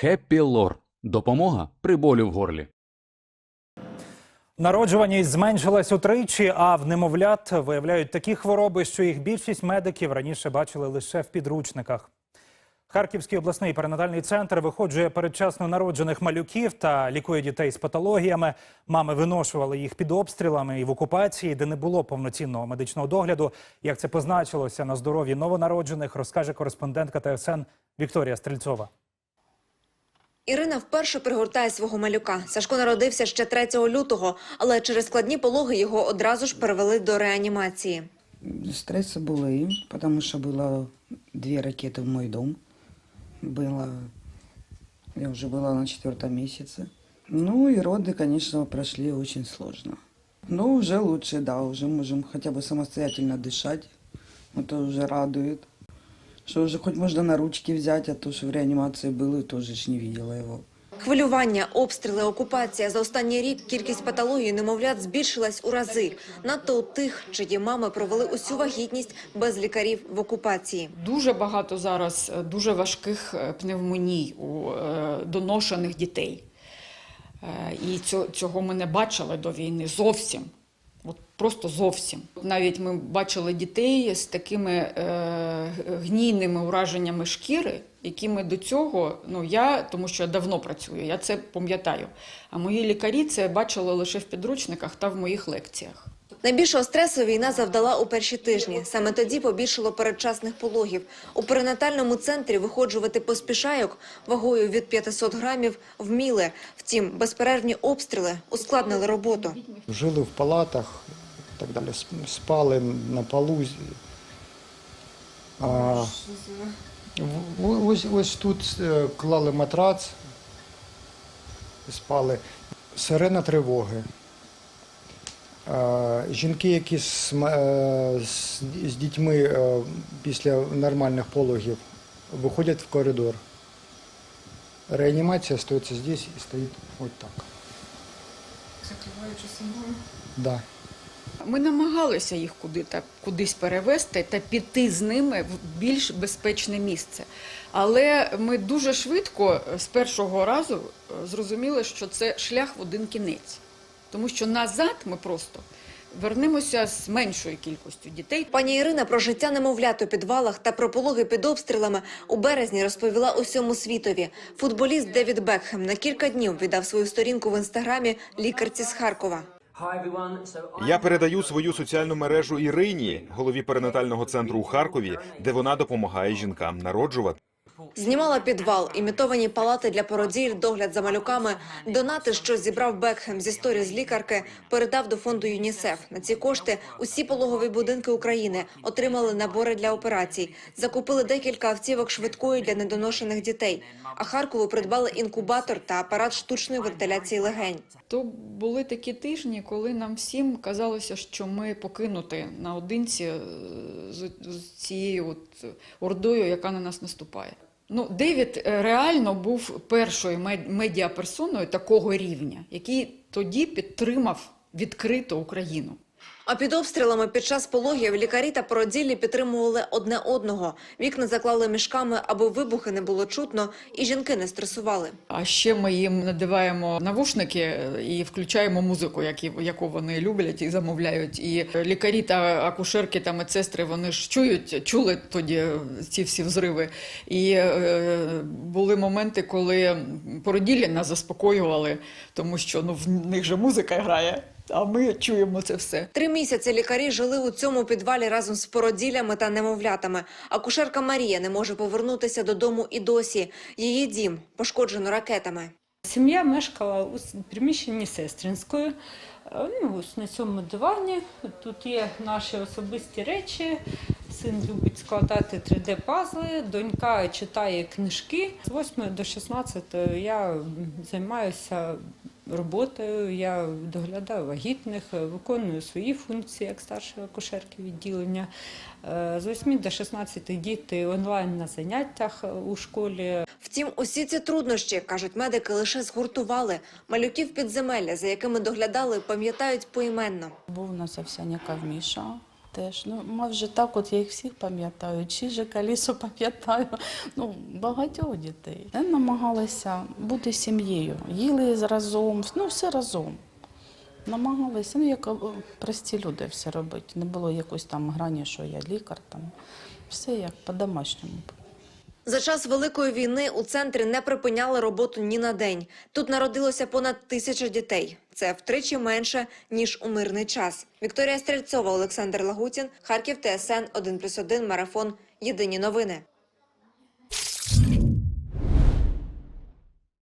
Хеппі Лор. Допомога при болю в горлі. Народжуваність зменшилась утричі, а в немовлят виявляють такі хвороби, що їх більшість медиків раніше бачили лише в підручниках. Харківський обласний перинатальний центр виходжує передчасно народжених малюків та лікує дітей з патологіями. Мами виношували їх під обстрілами і в окупації, де не було повноцінного медичного догляду. Як це позначилося на здоров'ї новонароджених, розкаже кореспондентка ТСН Вікторія Стрільцова. Ірина вперше пригортає свого малюка. Сашко народився ще 3 лютого, але через складні пологи його одразу ж перевели до реанімації. Стрессы были, потому что было две ракеты в мой дом. Было, я уже была на четвертом месяце. Ну и роды, конечно, прошли очень сложно. Но уже лучше, да, уже можем хотя бы самостоятельно дышать. Это уже радует. Что уже хоть можно на ручки взять, а то, что в реанимации был, и тоже ж не видела его. Хвилювання, обстріли, окупація. За останній рік кількість патологій немовлят збільшилась у рази. Надто у тих, чиї мами провели усю вагітність без лікарів в окупації. Дуже багато зараз е, дуже важких е, пневмоній у е, доношених дітей. І цього, цього ми не бачили до війни зовсім. Просто зовсім. Навіть ми бачили дітей з такими е, гнійними ураженнями шкіри, які ми до цього, ну я, тому що я давно працюю, я це пам'ятаю. А мої лікарі це бачили лише в підручниках та в моїх лекціях. Найбільшого стресу війна завдала у перші тижні. Саме тоді побільшало передчасних пологів. У перинатальному центрі виходжувати поспішайок вагою від 500 грамів вміли. Втім, безперервні обстріли ускладнили роботу. Жили в палатах так далі. Спали на полу. А, ось, ось тут е, клали матрац, спали. Сирена тривоги. Жінки, які з, е, з, з дітьми е, після нормальних пологів виходять в коридор. Реанімація стоїть здесь і стоїть ось так. Да. Ми намагалися їх куди так кудись перевести та піти з ними в більш безпечне місце. Але ми дуже швидко з першого разу е, зрозуміли, що це шлях в один кінець, тому що назад ми просто вернемося з меншою кількістю дітей. Пані Ірина про життя немовлят у підвалах та про пологи під обстрілами у березні розповіла усьому світові. Футболіст Девід Бекхем на кілька днів віддав свою сторінку в інстаграмі лікарці з Харкова. Я передаю свою соціальну мережу Ірині, голові перинатального центру у Харкові, де вона допомагає жінкам народжувати. Знімала підвал, імітовані палати для породіль, догляд за малюками. Донати, що зібрав Бекхем з історії з лікарки, передав до фонду ЮНІСЕФ. На ці кошти усі пологові будинки України отримали набори для операцій, закупили декілька автівок швидкої для недоношених дітей. А Харкову придбали інкубатор та апарат штучної вентиляції легень. То були такі тижні, коли нам всім казалося, що ми покинуті наодинці е, з цією от ордою, яка на нас наступає. Ну, Девід е, реально був першою мед- медіаперсоною такого рівня, який тоді підтримав відкрито Україну. А під обстрілами під час пологів лікарі та породіллі підтримували одне одного. Вікна заклали мішками, аби вибухи не було чутно, і жінки не стресували. А ще ми їм надіваємо навушники е, і включаємо музику, яку вони люблять і замовляють. І лікарі та акушерки та медсестри вони ж чують, чули тоді ці всі взриви. І е, були моменти, коли породілі нас заспокоювали, тому що ну в них же музика грає, а ми чуємо це все. Три місяці лікарі жили у цьому підвалі разом з породіллями та немовлятами. Акушерка Марія не може повернутися додому і досі. Її дім пошкоджено ракетами. Сім'я мешкала у приміщенні сестринської. Е, Ну, ось на цьому дивані. Тут є наші особисті речі. Син любить складати 3D-пазли, донька читає книжки. З 8 до 16 я займаюся роботою, я доглядаю вагітних, виконую свої функції як старшої акушерки відділення. Е, З 8 до 16 діти онлайн на заняттях у школі. Втім, усі ці труднощі, кажуть медики, лише згуртували. Малюків підземелля, за якими доглядали, пам'ятають поіменно. Був у нас Овсяняка Міша, теж. Ну, майже так, от я їх всіх пам'ятаю. Чижика, лісу пам'ятаю. Ну, багатьох дітей. Ми намагалися бути сім'єю. Їли разом, ну все разом. Намагалися, ну як е, прості люди все робити. Не було якоїсь там грані, що я лікар там. Все як по-домашньому. За час Великої війни у центрі не припиняли роботу ні на день. Тут народилося понад тисяча дітей. Це втричі менше, ніж у мирний час. Вікторія Стрельцова, Олександр Лагутін, Харків, ТСН 1+,1, Марафон. Єдині новини.